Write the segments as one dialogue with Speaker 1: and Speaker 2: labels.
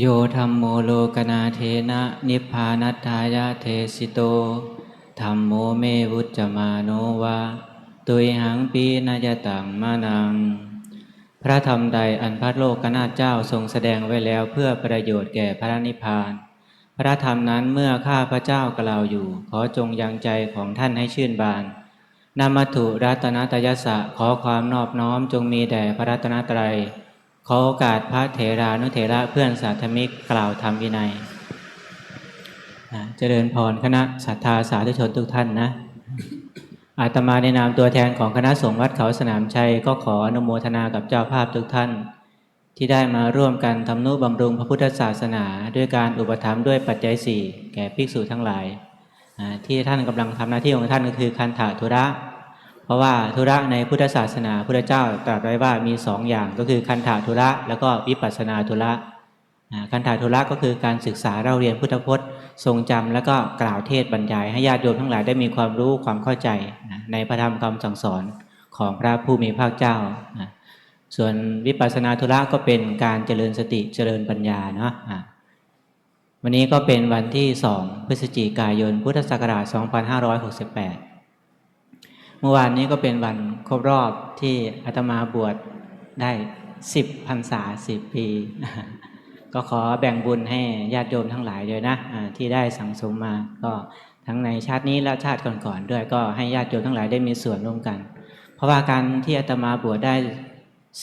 Speaker 1: โยธรรมโมโลกนาเทนะนิพพานัตถายาเทสิโตธรรมโมเมวุจมาโนวาตุยหังปีนายตังมานัง พระธรรมใดอันพระโลกนาเจ้าทรงแสดงไว้แล้วเพื่อประโยชน์แก่พระนิพพาน พระธรรมนั้นเมื่อข้าพระเจ้ากล่าวอยู่ ขอจงยังใจของท่านให้ชื่นบานนามัตถุรัตนตยสะขอความนอบน้อมจงมีแด่พระรัตนตรัย ขอโอกาสพระเถรานุเถระเพื่อนสาธมิกกล่าวธรรมวินัยนะเจริญพรคณะศรัทธาสาธุชนทุกท่านนะ อาตมาในนามตัวแทนของคณะสงฆ์วัดเขาสนามชัย ก็ขออนุโมทนากับเจ้าภาพทุกท่าน ที่ได้มาร่วมกันทำนุบำรุงพระพุทธศาสนา ด้วยการอุปถัมภ์ด้วยปัจจัยสี่แก่ภิกษุทั้งหลาย ที่ท่านกำลังทำหน้าที่ของท่านก็คือคันถาธุระ ราะว่าธุระในพุทธศาสนาพุทธเจ้าตรัสไว้ว่ามีสองอย่างก็คือคันถาธุระแล้วก็วิปัสนาธุระคันถาธุระก็คือการศึกษาเราเรียนพุทธพจน์ ทรงจำแล้วก็กล่าวเทศบรรยาย ให้ญาติโยมทั้งหลายได้มีความรู้ความเข้าใจในพระธรรมคำสั่งสอนของพระผู้มีพระเจ้า ส่วนวิปัสนาธุระก็เป็นการเจริญสติเจริญปัญญาเนาะอะวันนี้ก็เป็นวันที่2พฤศจิกายนพุทธศักราช 2568 เมื่อวานนี้ก็เป็นวันครบรอบที่อาตมาบวชได้สิบพรรษาสิบปี ก็ขอแบ่งบุญให้ญาติโยมทั้งหลายเลยนะที่ได้สั่งสมมาก็ทั้งในชาตินี้และชาติก่อนๆด้วยก็ให้ญาติโยมทั้งหลายได้มีส่วนร่วมกัน เพราะว่าการที่อาตมาบวชได้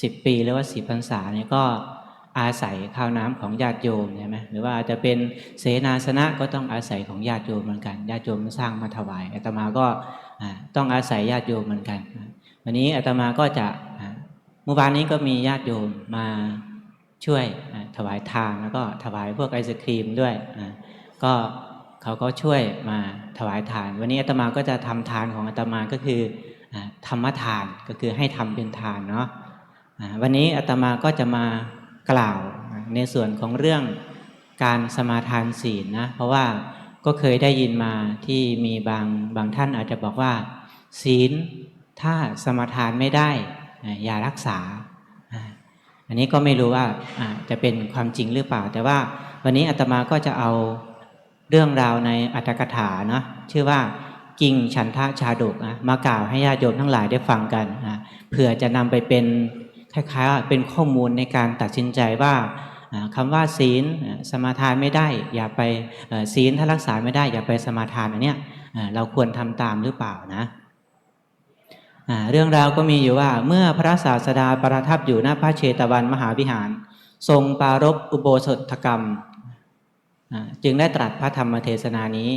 Speaker 1: สิบปีหรือว่าสิบพรรษาเนี่ยก็อาศัยข้าวน้ำของญาติโยมใช่ไหมหรือว่าอาจจะเป็นเสนาสนะก็ต้องอาศัยของญาติโยมเหมือนกันญาติโยมสร้างมาถวายอาตมาก็ ต้องอาศัยญาติโยมเหมือนกัน วันนี้อาตมาก็จะเมื่อวานนี้ก็มีญาติโยมมาช่วยถวายทานแล้วก็ถวายพวกไอศครีมด้วยก็เขาก็ช่วยมาถวายทาน วันนี้อาตมาก็จะทำทานของอาตมาก็คือธรรมทานก็คือให้ทำเป็นทานเนาะวันนี้อาตมาก็จะมากล่าวในส่วนของเรื่องการสมาทานศีลนะเพราะว่า ก็เคยได้ยินมาที่มีบางบางท่านอาจจะบอกว่า ศีลถ้าสมาทานไม่ได้อย่ารักษา อันนี้ก็ไม่รู้ว่าจะเป็นความจริงหรือเปล่า แต่ว่าวันนี้อาตมาก็จะเอาเรื่องราวในอัตถกถาเนาะชื่อว่ากิ่งฉันทะชาดกนะมากล่าวให้ญาติโยมทั้งหลายได้ฟังกันนะเผื่อจะนำไปเป็นคล้ายๆว่าเป็นข้อมูลในการตัดสินใจว่า อ่าคำว่าศีลสมาทานไม่ได้ อย่าไปศีลถ้ารักษาไม่ได้ อย่าไปสมาทานอันเนี้ยเราควรทำตามหรือเปล่านะเรื่องราวก็มีอยู่ว่าเมื่อพระศาสดาประทับอยู่หน้าพระเชตวันมหาวิหาร ทรงปรารบอุโบสถกรรม จึงได้ตรัสพระธรรมเทศนานี้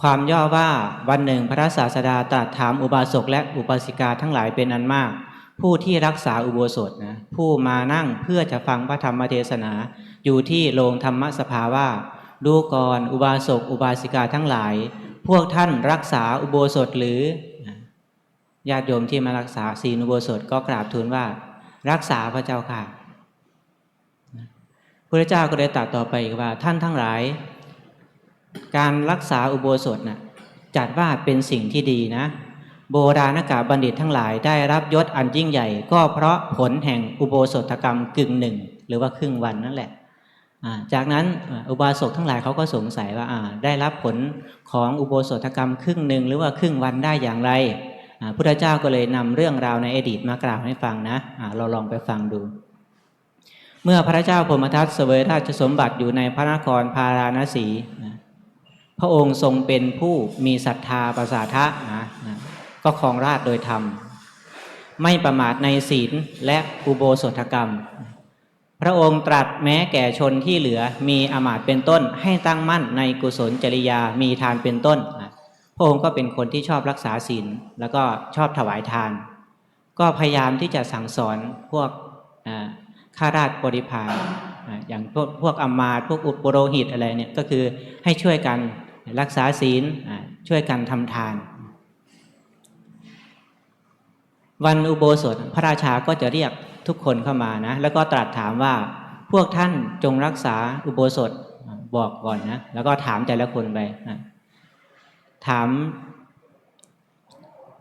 Speaker 1: ความย่อว่าวันหนึ่งพระศาสดาตรัสถามอุบาสกและอุบาสิกาทั้งหลายเป็นอันมาก ผู้ที่รักษาอุโบสถนะผู้มานั่งเพื่อจะฟังพระธรรมเทศนา อยู่ที่โรงธรรมสภาว่าดูก่อนอุบาสกอุบาสิกาทั้งหลาย พวกท่านรักษาอุโบสถหรือญาติโยมที่มารักษาศีลอุโบสถก็กราบทูลว่า รักษาพระเจ้าค่ะพระเจ้าก็ได้ตรัสต่อไปอีกว่าท่านทั้งหลาย การรักษาอุโบสถน่ะจัดว่าเป็นสิ่งที่ดีนะ โบราณกาบัณฑิตทั้งหลายได้รับยศอันยิ่งใหญ่ ก็เพราะผลแห่งอุโบสถกรรมกึ่งหนึ่ง หรือว่าครึ่งวันนั่นแหละจากนั้นอุบาสกทั้งหลายเขาก็สงสัยว่าได้รับผลของอุโบสถกรรมครึ่งหนึ่งหรือว่าครึ่งวันได้อย่างไรพุทธเจ้าก็เลยนำเรื่องราวในอดีตมากล่าวให้ฟังนะอ่าเราลองไปฟังดู เมื่อพระเจ้าพมทัตเสวยราชสมบัติอยู่ในพระนครพาราณสี พระองค์ทรงเป็นผู้มีศรัทธาประสาทะนะ ก็ครองราชโดยธรรม ไม่ประมาทในศีลและอุโบสถกรรม พระองค์ตรัสแม้แก่ชนที่เหลือมีอามาตเป็นต้น ให้ตั้งมั่นในกุศลจริยามีทานเป็นต้น พระองค์ก็เป็นคนที่ชอบรักษาศีลแล้วก็ชอบถวายทาน ก็พยายามที่จะสั่งสอนพวกข้าราชบริพารอย่างพวกพวกอำมาตพวกอุปโรหิตอะไรเนี่ยก็คือให้ช่วยกันรักษาศีลช่วยกันทำทาน วันอุโบสถพระราชาก็จะเรียกทุกคนเข้ามานะแล้วก็ตรัสถามว่าพวกท่านจงรักษาอุโบสถบอกก่อนนะแล้วก็ถามแต่ละคนไปนะถาม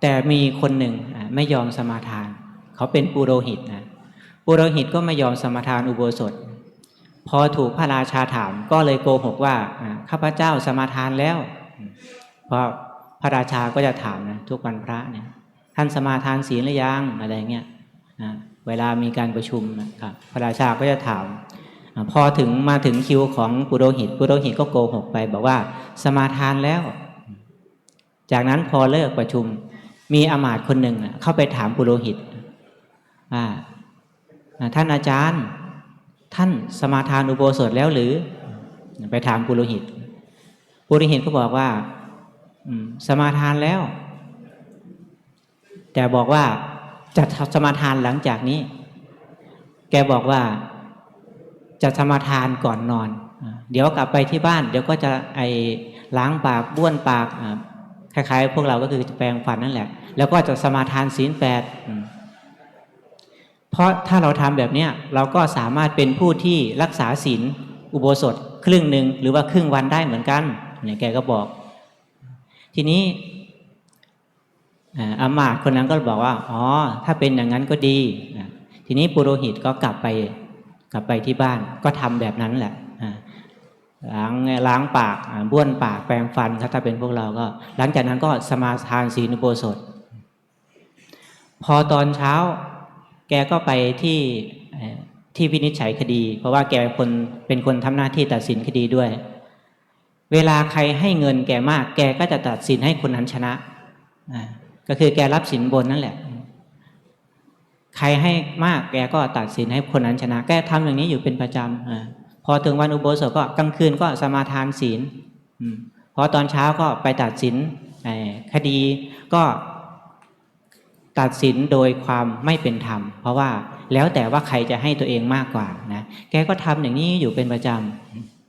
Speaker 1: แต่มีคนหนึ่งไม่ยอมสมาทาน เขาเป็นปุโรหิตนะปุโรหิตก็ไม่ยอมสมาทานอุโบสถ พอถูกพระราชาถามก็เลยโกหกว่าอ่าข้าพเจ้าสมาทานแล้ว เพราะพระราชาก็จะถามนะทุกวันพระเนี่ย ท่านสมาทานศีลหรือยังอะไรเงี้ยนะเวลามีการประชุมนะครับพระราชาก็จะถาม พอถึงมาถึงคิวของปุโรหิตปุโรหิตก็โกหกไป บอกว่าสมาทานแล้ว จากนั้นพอเลิกประชุม มีอมาตย์คนหนึ่งเข้าไปถามปุโรหิตว่าท่านอาจารย์ ท่านสมาทานอุโบสถแล้วหรือ ไปถามปุโรหิตปุโรหิตก็บอกว่าสมาทานแล้ว แต่บอกว่าจะสมาทานหลังจากนี้ แกบอกว่าจะสมาทานก่อนนอน เดี๋ยวกลับไปที่บ้าน เดี๋ยวก็จะไอล้างปากบ้วนปากคล้ายๆ พวกเราก็คือแปรงฟันนั่นแหละ แล้วก็จะสมาทานศีลแปดเพราะถ้าเราทำแบบเนี้ยเราก็สามารถเป็นผู้ที่รักษาศีลอุโบสถครึ่งหนึ่งหรือว่าครึ่งวันได้เหมือนกันเนี่ยแกก็บอก ทีนี้ อามาตคนนั้นก็บอกว่าอ๋อถ้าเป็นอย่างนั้นก็ดีนะทีนี้ปุโรหิตก็กลับไปกลับไปที่บ้านก็ทำแบบนั้นแหละล้างล้างปากบ้วนปากแปรงฟันถ้าเป็นพวกเราก็ หลังจากนั้นก็สมาทานศีลอุโบสถ พอตอนเช้า แกก็ไปที่ที่วินิจฉัยคดี เพราะว่าแกเป็นคนเป็นคนทำหน้าที่ตัดสินคดีด้วย เวลาใครให้เงินแกมาก แกก็จะตัดสินให้คนนั้นชนะอ่า ก็คือแกรับสินบนนั่นแหละ ใครให้มากแกก็ตัดสินให้คนนั้นชนะ แกทำอย่างนี้อยู่เป็นประจำพอถึงวันอุโบสถก็กลางคืนก็สมาทานศีลพอตอนเช้าก็ไปตัดสินคดีก็ตัดสินโดยความไม่เป็นธรรม เพราะว่าแล้วแต่ว่าใครจะให้ตัวเองมากกว่านะแกก็ทำอย่างนี้อยู่เป็นประจ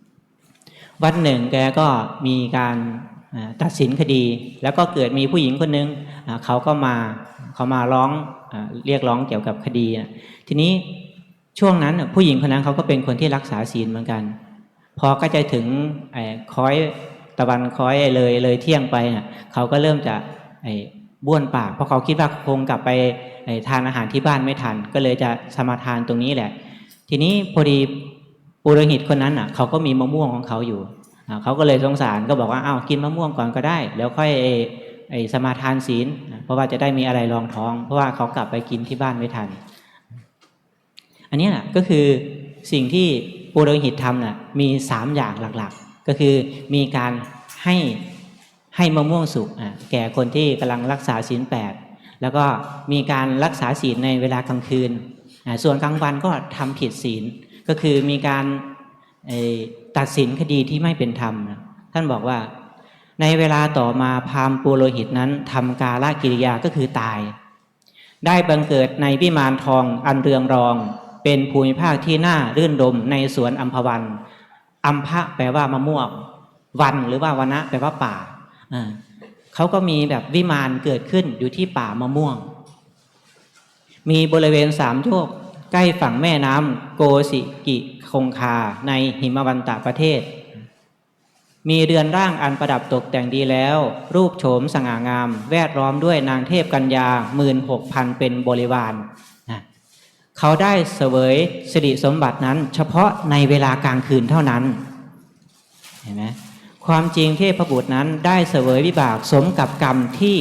Speaker 1: ำวันหนึ่งแกก็มีการ ตัดสินคดี แล้วก็เกิดมีผู้หญิงคนหนึ่งเขาก็มาเขามาร้องเรียกร้องเกี่ยวกับคดี ทีนี้ช่วงนั้นผู้หญิงคนนั้นเขาก็เป็นคนที่รักษาศีลเหมือนกัน พอก็จะถึงอคอยตะวันคอยเลยเลยเที่ยงไปน่ะเขาก็เริ่มจะบ้วนปาก เพราะเขาคิดว่าคงกลับไปทานอาหารที่บ้านไม่ทัน ก็เลยจะสมาทานตรงนี้แหละ ทีนี้พอดีปุโรหิตคนนั้นอะเขาก็มีมะม่วงของเขาอยู่ เขาก็เลยสงสารก็บอกว่าอ้าวกินมะม่วงก่อนก็ได้ แล้วค่อยไอ้ไอสมาทานศีลเพราะว่าจะได้มีอะไรรองท้อง เพราะว่าเขากลับไปกินที่บ้านไม่ทัน อันนี้แหละก็คือสิ่งที่ปุโรหิตทำน่ะมีสามอย่างหลักๆ ก็คือมีการให้ให้มะม่วงสุกแก่คนที่กำลังรักษาศีลแปดแล้วก็มีการรักษาศีลในเวลากลางคืน ส่วนกลางวันก็ทำผิดศีลก็คือมีการ ตัดสินคดีที่ไม่เป็นธรรมนะท่านบอกว่า ในเวลาต่อมาพามปุโรหิตนั้นทำกาลกิริยาก็คือตาย ได้บังเกิดในวิมานทองอันเรืองรอง เป็นภูมิภาคที่น่ารื่นรมในสวนอัมพวันอัมพะแปลว่ามะม่วงวันหรือว่าวันะแปลว่าป่าอ่าเขาก็มีแบบวิมานเกิดขึ้นอยู่ที่ป่ามะม่วง มีบริเวณสามโยก ใกล้ฝั่งแม่น้ำโกสิกิคงคาในหิมวันตะประเทศ มีเรือนร่างอันประดับตกแต่งดีแล้ว รูปโฉมสง่างาม แวดล้อมด้วยนางเทพกัญญาหมื่นหกพันเป็นบริวารนะเขาได้เสวยสิริสมบัตินั้น เฉพาะในเวลากลางคืนเท่านั้นเห็นไหมความจริงเทพบุตรนั้นได้เสวยวิบากสมกับกรรมที่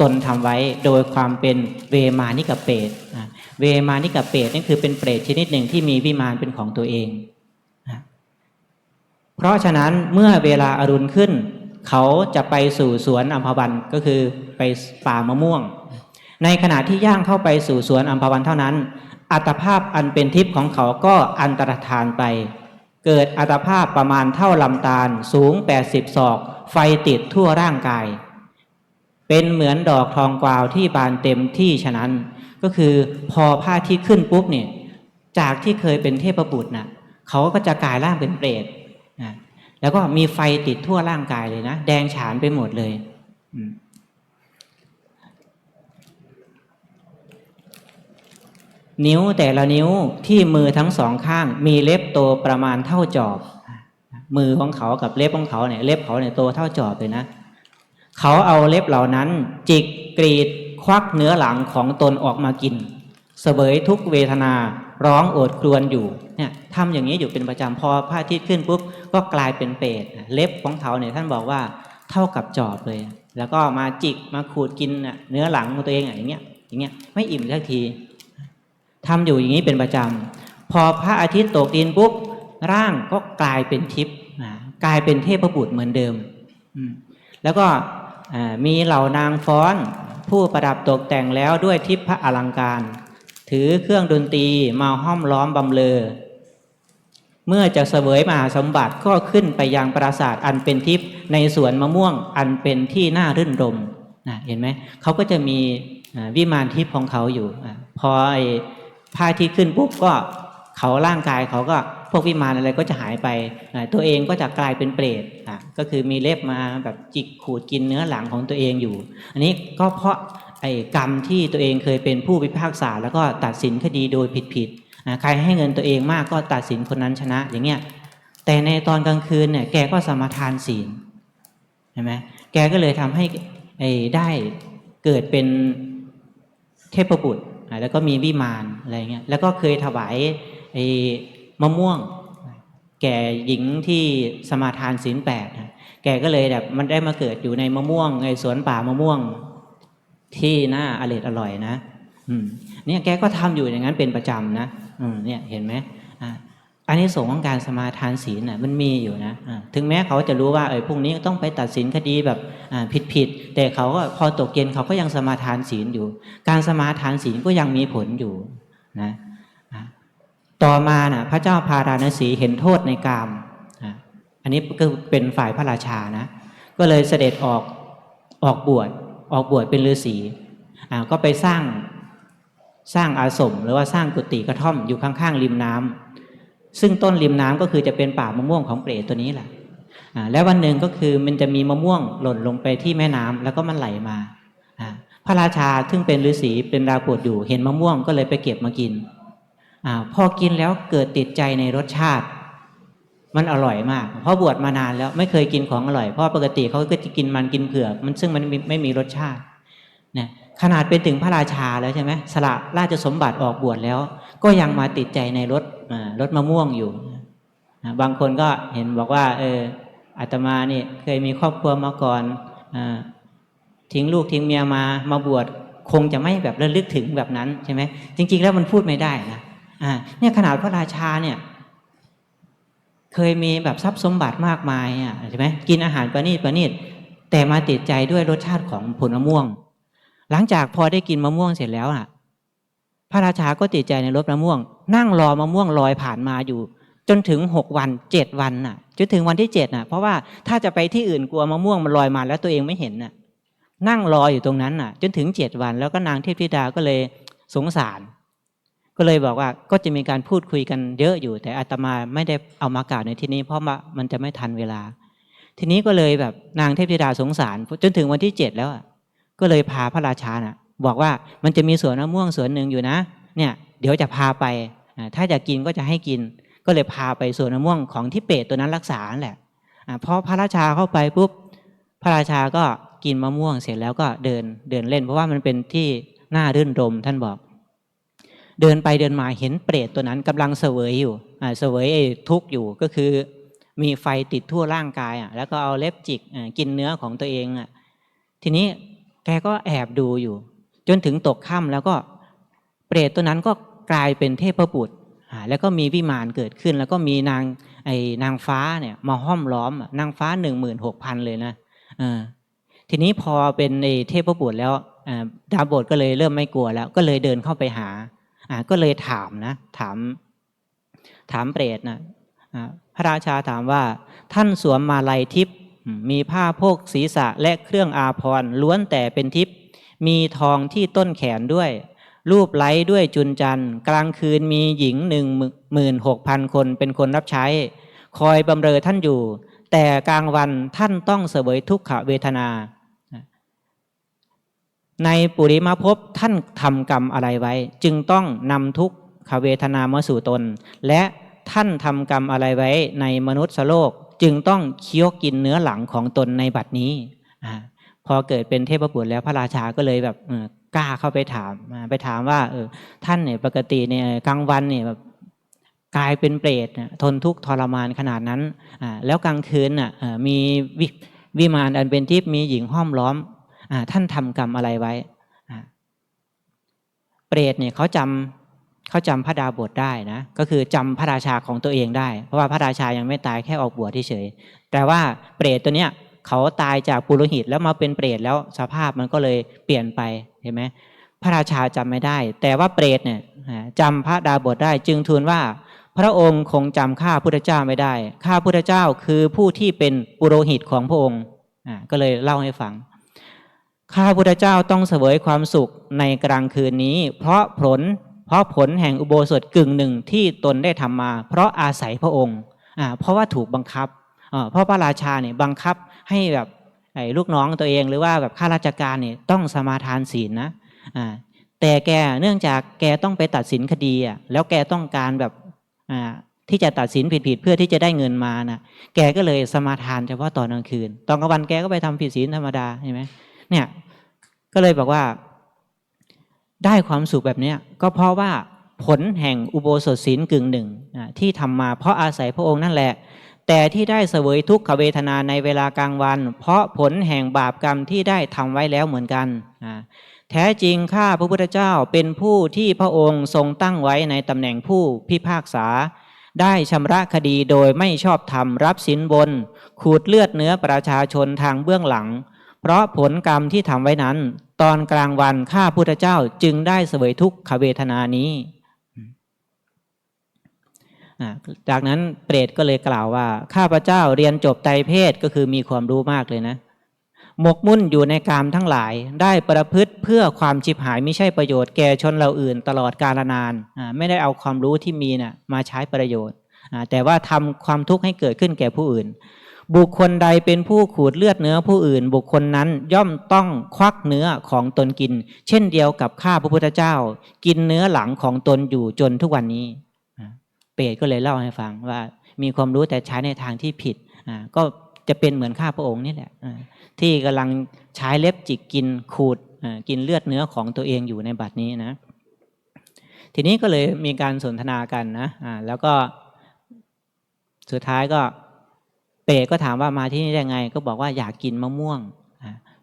Speaker 1: ตนทำไว้โดยความเป็นเวมานิกเปตอะ เวมานิกเปรตนี่คือเป็นเปรตชนิดหนึ่งที่มีวิมานเป็นของตัวเองนะเพราะฉะนั้นเมื่อเวลาอารุณขึ้น เขาจะไปสู่สวนอัมพวันก็คือไปป่ามะม่วง ในขณะที่ย่างเข้าไปสู่สวนอัมพวันเท่านั้น อัตภาพอันเป็นทิพย์ของเขาก็อันตรธานไป เกิดอัตภาพประมาณเท่าลำตาลสูง 80ศอก ไฟติดทั่วร่างกาย เป็นเหมือนดอกทองกวาวที่บานเต็มที่ฉะนั้น ก็คือพอผ้าที่ขึ้นปุ๊บเนี่ยจากที่เคยเป็นเทพบุตรน่ะเขาก็จะกลายร่างเป็นเปรตนะแล้วก็มีไฟติดทั่วร่างกายเลยนะ แดงฉานไปหมดเลยนิ้วแต่ละนิ้วที่มือทั้งสองข้าง มีเล็บโตประมาณเท่าจอบ มือของเขากับเล็บของเขาเนี่ยเล็บเขาเนี่ยโตเท่าจอบเลยนะ เขาเอาเล็บเหล่านั้น จิกกรีด ควักเนื้อหลังของตนออกมากิน เสวยทุกเวทนาร้องโอดครวญอยู่เนี่ยทำอย่างนี้อยู่เป็นประจำพอพระอาทิตย์ขึ้นปุ๊บก็กลายเป็นเปรตเล็บของเขาเนี่ยท่านบอกว่าเท่ากับจอบเลย แล้วก็มาจิกมาขูดกินน่ะเนื้อหลังของตัวเองอย่างเงี้ยอย่างเงี้ยไม่อิ่มสักทีทำอยู่อย่างนี้เป็นประจำพอพระอาทิตย์ตกดินปุ๊บร่างก็กลายเป็นทิพย์กลายเป็นเทพบุตรเหมือนเดิม แล้วก็มีเหล่านางฟ้อน ผู้ประดับตกแต่งแล้วด้วยทิพย์พระอลังการ ถือเครื่องดนตรีมาห้อมล้อมบำเลอ เมื่อจะเสวยมหาสมบัติก็ขึ้นไปยังปราสาทอันเป็นทิพย์ในสวนมะม่วงอันเป็นที่น่ารื่นรมนะเห็นไหมเขาก็จะมีวิมานทิพย์ของเขาอยู่ พอไอ้พระอาที่ขึ้นปุ๊บก็เขาร่างกายเขาก็ พวกวิมานอะไรก็จะหายไป ตัวเองก็จะกลายเป็นเปรตอะก็คือมีเล็บมาแบบจิกขูดกินเนื้อหลังของตัวเองอยู่ อันนี้ก็เพราะไอ้กรรมที่ตัวเองเคยเป็นผู้พิพากษา แล้วก็ตัดสินคดีโดยผิดๆอะใครให้เงินตัวเองมากก็ตัดสินคนนั้นชนะอย่างเงี้ยแต่ในตอนกลางคืนเนี่ยแกก็สมาทานศีลเห็นไหมแกก็เลยทำให้ไอ้ได้เกิดเป็นเทพบุตรแล้วก็มีวิมานอะไรเงี้ยแล้วก็เคยถวายไอ้ มะม่วง แก่หญิงที่สมาทานศีลแปดนะแกก็เลยแบบมันได้มาเกิดอยู่ในมะม่วงในสวนป่ามะม่วง ที่น่าอร่อยอร่อยนะเนี่ยแกก็ทำอยู่อย่างนั้นเป็นประจำนะเนี่ยเห็นไหมอ,อันนี้ส่งของการสมาทานศีลน่ะมันมีอยู่นะถึงแม้เขาจะรู้ว่าเออพรุ่งนี้ต้องไปตัดสินคดีแบบผิดผิดแต่เขาก็พอตกเย็นเขาก็ยังสมาทานศีลอยู่ การสมาทานศีลก็ยังมีผลอยู่นะ ต่อมาน่ะพระเจ้าพาราณสีเห็นโทษในกามอันนี้ก็เป็นฝ่ายพระราชานะ ก็เลยเสด็จออกออกบวชออกบวชเป็นฤาษีอ่าก็ไปสร้างสร้างอาสมหรือว่าสร้างกุฏิกระท่อมอยู่ข้างๆริมน้ำซึ่งต้นริมน้ำก็คือจะเป็นป่ามะม่วงของเปรตตัวนี้แหละอ่าแล้ววันหนึ่งก็คือมันจะมีมะม่วงหล่นลงไปที่แม่น้ำแล้วก็มันไหลมาอ่าพระราชาซึ่งเป็นฤาษีเป็นดาวปวดอยู่เห็นมะม่วงก็เลยไปเก็บมากิน อพอกินแล้วเกิดติดใจในรสชาติ มันอร่อยมาก เพราะบวชมานานแล้วไม่เคยกินของอร่อย เพราะปกติเขาก็จะกินมันกินเผือกมันซึ่งมันไม่ไม,มีรสชาตินะขนาดเป็นถึงพระราชาแล้วใช่ไหมสละราชสมบัติออกบวชแล้ว ก็ยังมาติดใจในรสรสมะม่วงอยู่นะบางคนก็เห็นบอกว่าเอออาตมานี่เคยมีครอบครัวมาก่อนอทิ้งลูกทิ้งเมียมามาบวชคงจะไม่แบบระลึกถึงแบบนั้นใช่ไหมจริง ๆ แล้วมันพูดไม่ได้นะ อ่าเนี่ยขนาดพระราชาเนี่ย เคยมีแบบทรัพย์สมบัติมากมายอะใช่ไหมกินอาหารประณีตประณีตแต่มาติดใจด้วยรสชาติของผลมะม่วง หลังจากพอได้กินมะม่วงเสร็จแล้วอะ พระราชาก็ติดใจในรสมะม่วง นั่งรอมะม่วงลอยผ่านมาอยู่ จนถึงหกวันเจ็ดวันน่ะจนถึงวันที่เจ็ดน่ะ เพราะว่าถ้าจะไปที่อื่นกลัวมะม่วงมันลอยมาแล้วตัวเองไม่เห็นน่ะนั่งรออยู่ตรงนั้นน่ะ จนถึงเจ็ดวันแล้วก็นางเทพธิดาก็เลยสงสาร ก็เลยบอกว่าก็จะมีการพูดคุยกันเยอะอยู่ แต่อาตมาไม่ได้เอามากล่าวในที่นี้ เพราะว่ามันจะไม่ทันเวลา ทีนี้ก็เลยแบบนางเทพธิดาสงสาร จนถึงวันที่เจ็ดแล้วก็เลยพาพระราชาน่ะบอกว่ามันจะมีสวนมะม่วงสวนหนึ่งอยู่นะ เนี่ยเดี๋ยวจะพาไปถ้าอยากกินก็จะให้กิน ก็เลยพาไปสวนมะม่วงของที่เปรตตัวนั้นรักษาแหละอ่าพอพระราชาเข้าไปปุ๊บพระราชาก็กินมะม่วงเสร็จแล้วก็เดินเดินเล่น เพราะว่ามันเป็นที่น่ารื่นรมท่านบอก เดินไปเดินมาเห็นเปรตตัวนั้นกำลังเสวยอยู่อ่าเสวยทุกข์อยู่ก็คือ มีไฟติดทั่วร่างกายอะแล้วก็เอาเล็บจิกกินเนื้อของตัวเองอะทีนี้แกก็แอบดูอยู่ จนถึงตกค่ำแล้วก็เปรตตัวนั้นก็กลายเป็นเทพบุตรอ่าแล้วก็มีวิมานเกิดขึ้น แล้วก็มีนางไอ้นางฟ้าเนี่ยมาห้อมล้อมนางฟ้าหนึ่งหมื่นหกพันเลยนะทีนี้พอเป็นไอ้เทพบุตรแล้วอ่าดาบทก็เลยเริ่มไม่กลัวแล้ว ก็เลยเดินเข้าไปหา ก็เลยถามนะ ถาม ถามเปรตนะพระราชาถามว่าท่านสวมมาลัยทิพย์อืมมีผ้าโพกศีรษะและเครื่องอาภรณ์ล้วนแต่เป็นทิพย์มีทองที่ต้นแขนด้วย รูปไล้ด้วยจุนจันทร์ กลางคืนมีหญิงหนึ่งหมื่นหกพันคนเป็นคนรับใช้ คอยบำเรอท่านอยู่ แต่กลางวันท่านต้องเสวยทุกขเวทนา ในปุริมาภพท่านทำกรรมอะไรไว้ จึงต้องนำทุกขเวทนามาสู่ตน และท่านทำกรรมอะไรไว้ในมนุษย์โลก จึงต้องเคี้ยวกินเนื้อหลังของตนในบัดนี้พอเกิดเป็นเทพบุตรแล้วพระราชาก็เลยแบบ
Speaker 2: กล้าเข้าไปถามไปถามว่าเออท่านเนี่ยปกติเนี่ยกลางวันเนี่ยแบบกลายเป็นเปรตทนทุกข์ทรมานขนาดนั้นแล้วกลางคืนน่ะมีวิวิมานอันเป็นทิพย์มีหญิงห้อมล้อม ท่านทำกรรมอะไรไว้ เปรตเนี่ยเขาจำเขาจำพระดาบทได้นะ ก็คือจำพระราชาของตัวเองได้ เพราะว่าพระราชายังไม่ตายแค่ออกบวชเฉย แต่ว่าเปรตตัวเนี้ยเขาตายจากปุโรหิตแล้วมาเป็นเปรตแล้วสภาพมันก็เลยเปลี่ยนไปเห็นไหมพระราชาจำไม่ได้ แต่ว่าเปรตเนี่ยจำพระดาบทได้จึงทูลว่า พระองค์คงจำข้าพุทธเจ้าไม่ได้ ข้าพุทธเจ้าคือผู้ที่เป็นปุโรหิตของพระองค์ก็เลยเล่าให้ฟัง ข้าพุทธเจ้าต้องเสวยความสุขในกลางคืนนี้ เพราะผล เพราะผลแห่งอุโบสถกึ่งหนึ่งที่ตนได้ทำมา เพราะอาศัยพระองค์อ่าเพราะว่าถูกบังคับอ่าเพราะพระราชาเนี่ยบังคับให้แบบไอ้ลูกน้องตัวเองหรือว่าแบบข้าราชการเนี่ยต้องสมาทานศีลนะอ่าแต่แกเนื่องจากแกต้องไปตัดสินคดีอะแล้วแกต้องการแบบอ่าที่จะตัดสินผิดๆเพื่อที่จะได้เงินมานะแกก็เลยสมาทานเฉพาะตอนกลางคืน ตอนกลางวันแกก็ไปทำผิดศีลธรรมดาเห็นไหมเนี่ย ก็เลยบอกว่า ได้ความสุขแบบนี้ก็เพราะว่าผลแห่งอุโบสถศีลกึ่งหนึ่งที่ทำมาเพราะอาศัยพระองค์นั่นแหละ แต่ที่ได้เสวยทุกขเวทนาในเวลากลางวัน เพราะผลแห่งบาปกรรมที่ได้ทำไว้แล้วเหมือนกัน แท้จริงข้าพระพุทธเจ้าเป็นผู้ที่พระองค์ทรงตั้งไว้ในตำแหน่งผู้พิพากษา ได้ชำระคดีโดยไม่ชอบธรรมรับสินบน ขูดเลือดเนื้อประชาชนทางเบื้องหลัง เพราะผลกรรมที่ทำไว้นั้น ตอนกลางวันข้าพุทธเจ้าจึงได้เสวยทุกขเวทนานี้ จากนั้นเปรตก็เลยกล่าวว่า ข้าพเจ้าเรียนจบไตรเพศก็คือมีความรู้มากเลยนะหมกมุ่นอยู่ในกามทั้งหลายได้ประพฤติเพื่อความชิบหายไม่ใช่ประโยชน์แก่ชนเราอื่นตลอดกาลนาน ไม่ได้เอาความรู้ที่มีน่ะมาใช้ประโยชน์ แต่ว่าทำความทุกข์ให้เกิดขึ้นแก่ผู้อื่น บุคคลใดเป็นผู้ขูดเลือดเนื้อผู้อื่น บุคคลนั้นย่อมต้องควักเนื้อของตนกิน เช่นเดียวกับข้าพระพุทธเจ้า กินเนื้อหลังของตนอยู่จนทุกวันนี้ เปรตก็เลยเล่าให้ฟังว่า มีความรู้แต่ใช้ในทางที่ผิดก็จะเป็นเหมือนข้าพระองค์นี่แหละที่กำลังใช้เล็บจิกกินขูดกินเลือดเนื้อของตัวเองอยู่ในบัดนี้นะ ทีนี้ก็เลยมีการสนทนากันนะแล้วก็สุดท้ายก็ เปรตก็ถามว่ามาที่นี่ได้ไง ก็บอกว่าอยากกินมะม่วง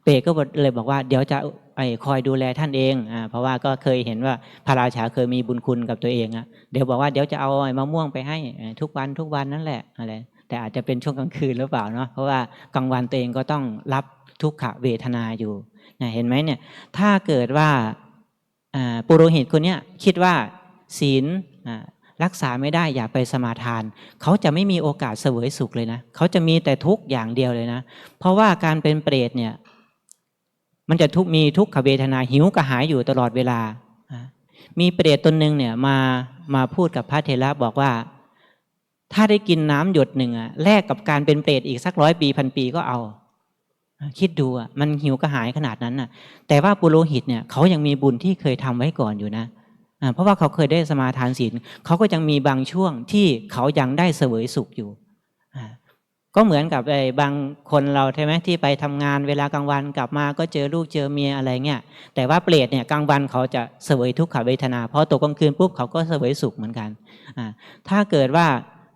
Speaker 2: เปรตก็เลยบอกว่าเดี๋ยวจะไอ้คอยดูแลท่านเองอ่าเพราะว่าก็เคยเห็นว่าพระราชาเคยมีบุญคุณกับตัวเองอะเดี๋ยวบอกว่าเดี๋ยวจะเอาไอ้มะม่วงไปให้ทุกวันทุกวันนั่นแหละอะไรแต่อาจจะเป็นช่วงกลางคืนหรือเปล่าเนาะเพราะว่ากลางวันตัวเองก็ต้องรับทุกขเวทนาอยู่นะเห็นไหมเนี่ยถ้าเกิดว่าปุโรหิตคนนี้คิดว่าศีล รักษาไม่ได้อย่าไปสมาทาน เขาจะไม่มีโอกาสเสวยสุขเลยนะ เขาจะมีแต่ทุกข์อย่างเดียวเลยนะ เพราะว่าการเป็นเปรตเนี่ย มันจะทุกมีทุกขเวทนาหิวกระหายอยู่ตลอดเวลา มีเปรตตนหนึ่งเนี่ยมามาพูดกับพระเทระบอกว่า ถ้าได้กินน้ำหยดหนึ่งอะแลกกับการเป็นเปรตอีกสักร้อยปีพันปีก็เอาคิดดูอะมันหิวกระหายขนาดนั้นน่ะ แต่ว่าปุโรหิตเนี่ยเขายังมีบุญที่เคยทำไว้ก่อนอยู่นะ เพราะว่าเขาเคยได้สมาทานศีลเขาก็ยังมีบางช่วงที่เขายังได้เสวยสุขอยู่ก็เหมือนกับไอ้บางคนเราใช่ไหมที่ไปทำงานเวลากลางวันกลับมาก็เจอลูกเจอเมียอะไรเงี้ยแต่ว่าเปรตเนี่ยกลางวันเขาจะเสวยทุกขเวทนาพอตกกลางคืนปุ๊บเขาก็เสวยสุขเหมือนกันถ้าเกิดว่า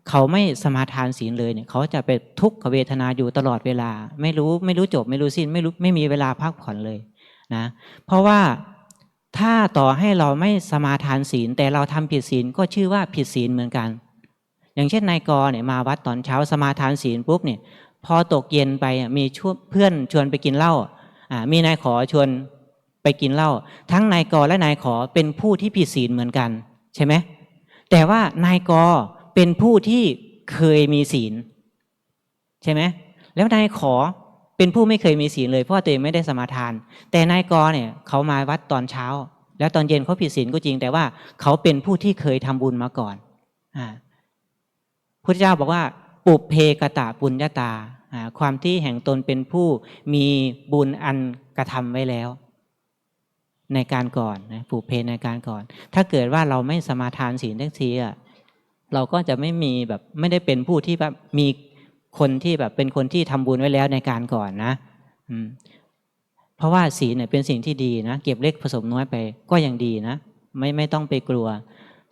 Speaker 2: เขาไม่สมาทานศีลเลยเนี่ยเขาจะเป็นทุกขเวทนาอยู่ตลอดเวลา ไม่รู้ไม่รู้จบไม่รู้สิ้นไม่รู้ไม่มีเวลาพักผ่อนเลยนะเพราะว่า ถ้าต่อให้เราไม่สมาทานศีล แต่เราทำผิดศีลก็ชื่อว่าผิดศีลเหมือนกัน อย่างเช่นนายกเนี่ยมาวัดตอนเช้าสมาทานศีลปุ๊บเนี่ยพอตกเย็นไปมีชวนเพื่อนชวนไปกินเหล้ามีนายขอชวนไปกินเหล้าทั้งนายกและนายขอเป็นผู้ที่ผิดศีลเหมือนกัน ใช่ไหมแต่ว่านายกเป็นผู้ที่เคยมีศีล ใช่ไหมแล้วนายขอ เป็นผู้ไม่เคยมีศีลเลยเพราะว่าตัวเองไม่ได้สมาทาน แต่นายกอเนี่ยเขามาวัดตอนเช้า แล้วตอนเย็นเขาผิดศีลก็จริง แต่ว่าเขาเป็นผู้ที่เคยทำบุญมาก่อนอ่าพุทธเจ้าบอกว่า ปุเพกตะปุญญาตาอ่าความที่แห่งตนเป็นผู้มีบุญอันกระทำไว้แล้ว ในการก่อนนะปุเพในการก่อน ถ้าเกิดว่าเราไม่สมาทานศีลทั้งทีอะเราก็จะไม่มีแบบไม่ได้เป็นผู้ที่แบบมี คนที่แบบเป็นคนที่ทำบุญไว้แล้วในการก่อนนะอืมพราะว่าศีลเนี่ยเป็นสิ่งที่ดีนะเก็บเล็กผสมน้อยไปก็ยังดีนะ ไม่ไม่ต้องไปกลัว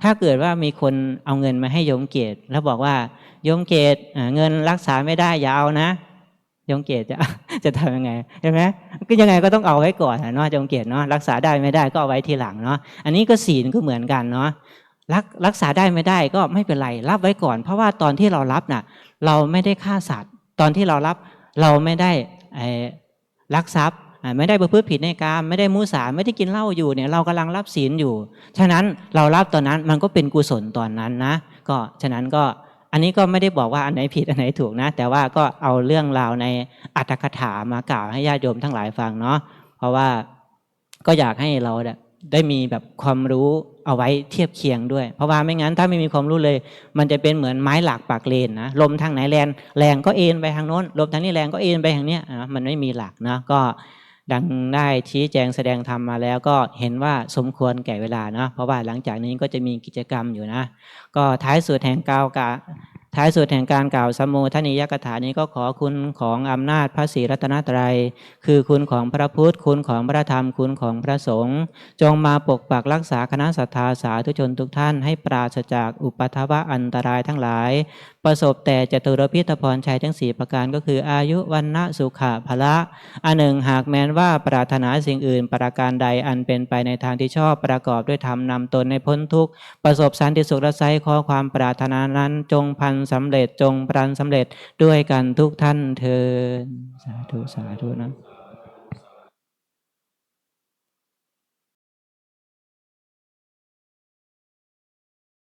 Speaker 2: ถ้าเกิดว่ามีคนเอาเงินมาให้โยมเกต แล้วบอกว่าโยมเกตเงินรักษาไม่ได้อย่าเอานะโยมเกตจะจะทำยังไงใช่ไหมก็ยังไงก็ต้องเอาไว้ก่อนเนาะโยมเกตเนาะรักษาได้ไม่ได้ก็เอาไว้ทีหลังเนาะอันนี้ก็ศีลก็เหมือนกันเนาะ รักรักษาได้ไม่ได้ก็ไม่เป็นไร รับไว้ก่อน เพราะว่าตอนที่เรารับน่ะ เราไม่ได้ฆ่าสัตว์ ตอนที่เรารับเราไม่ได้ไอ้ลักทรัพย์ไม่ได้ประพฤติผิดในกามไม่ได้มุสาไม่ได้กินเหล้าอยู่เนี่ยเรากำลังรับศีลอยู่ ฉะนั้นเรารับตอนนั้นมันก็เป็นกุศลตอนนั้นนะ ก็ฉะนั้นก็อันนี้ก็ไม่ได้บอกว่าอันไหนผิดอันไหนถูกนะ แต่ว่าก็เอาเรื่องราวในอัตถกถามากล่าวให้ญาติโยมทั้งหลายฟังเนาะเพราะว่าก็อยากให้เราเนี่ยได้มีแบบความรู้ เอาไว้เทียบเคียงด้วย เพราะว่าไม่งั้นถ้าไม่มีความรู้เลย มันจะเป็นเหมือนไม้หลักปากเลนนะลมทางไหนแรงแรงก็เอ็นไปทางโน้นลมทางนี้แรงก็เอ็นไปทางเนี้ยอะมันไม่มีหลักนะก็ดังได้ชี้แจงแสดงธรรมมาแล้วก็เห็นว่าสมควรแก่เวลานะเพราะว่าหลังจากนี้ก็จะมีกิจกรรมอยู่นะ ก็ท้ายสุดแห่งกาวกา ท้ายสุดแห่งการกล่าวสมโภทนิยกถานี้ก็ขอคุณของอำนาจพระศรีรัตนตรัย คือคุณของพระพุทธ คุณของพระธรรม คุณของพระสงฆ์จงมาปกปักรักษาคณะศรัทธาสาธุชนทุกท่านให้ปราศจากอุปทวะอันตรายทั้งหลาย ประสบแต่จตุรพิธพรชัยทั้งสี่ประการก็คืออายุวันนะสุขะพละอันหนึ่งหากแม้นว่าปรารถนาสิ่งอื่นประการใดอันเป็นไปในทางที่ชอบประกอบด้วยธรรมนำตนในพ้นทุกข์ประสบสันติสุขและไซขอความปรารถนานั้นจงพันสำเร็จจงปรันสำเร็จด้วยกันทุกท่านเทินสาธุสาธุนะ